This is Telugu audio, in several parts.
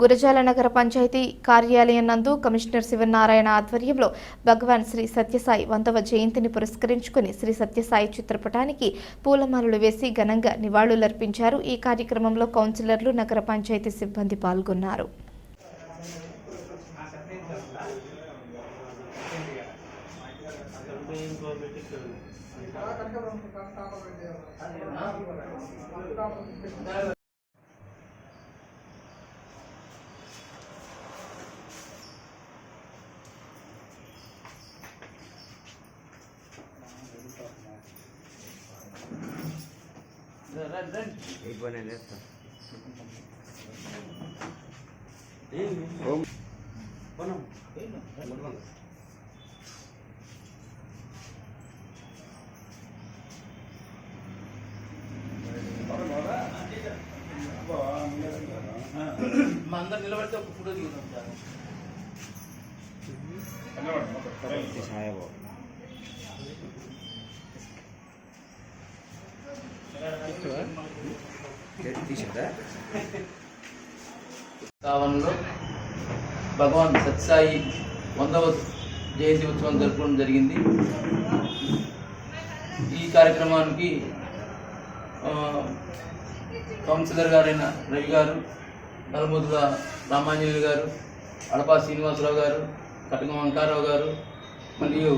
గురజాల నగర పంచాయతీ కార్యాలయం నందు కమిషనర్ శివనారాయణ ఆధ్వర్యంలో భగవాన్ శ్రీ సత్యసాయి వందవ జయంతిని పురస్కరించుకుని శ్రీ సత్యసాయి చిత్రపటానికి పూలమాలలు వేసి ఘనంగా నివాళులర్పించారు. ఈ కార్యక్రమంలో కౌన్సిలర్లు నగర పంచాయతీ సిబ్బంది పాల్గొన్నారు. మా అందరు నిలబడితే ఒక ఫోటో దిగుతాం సార్. కావన్లో భగవాన్ సత్సాయి వందవ జయంతి ఉత్సవం జరుపుకోవడం జరిగింది. ఈ కార్యక్రమానికి కౌన్సిలర్ గారైన రవి గారు నలుమూతుల రామాంజనేయులు గారు అడపా శ్రీనివాసరావు గారు కటకం వంకారావు గారు మరియు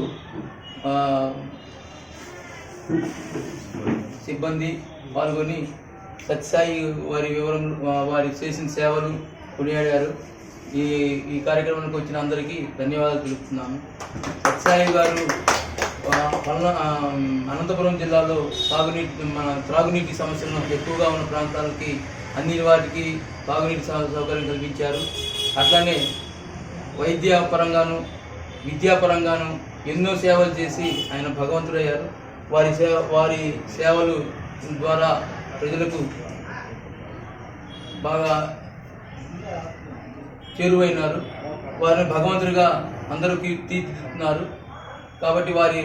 సిబ్బంది పాల్గొని సత్సాయి వారి వివరం వారి చేసిన సేవలు కొనియాడారు. ఈ ఈ కార్యక్రమానికి వచ్చిన అందరికీ ధన్యవాదాలు తెలుపుతున్నాను. సత్సాయి గారు అనంతపురం జిల్లాలో తాగునీటి మన త్రాగునీటి సమస్యలను ఎక్కువగా ఉన్న ప్రాంతాలకి అన్ని వాటికి తాగునీటి సౌ- సౌకర్యం కల్పించారు. అట్లానే వైద్య పరంగాను విద్యాపరంగాను ఎన్నో సేవలు చేసి ఆయన భగవంతుడయ్యారు. వారి సేవ వారి సేవలు ద్వారా ప్రజలకు బాగా చేరువైనారు. వారిని భగవంతుడిగా అందరూ కీర్తిస్తున్నారు కాబట్టి వారి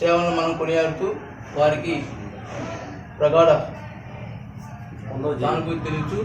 సేవలను మనం కొనియాడుతూ వారికి ప్రగాఢ సానుభూతి తెలుస్తూ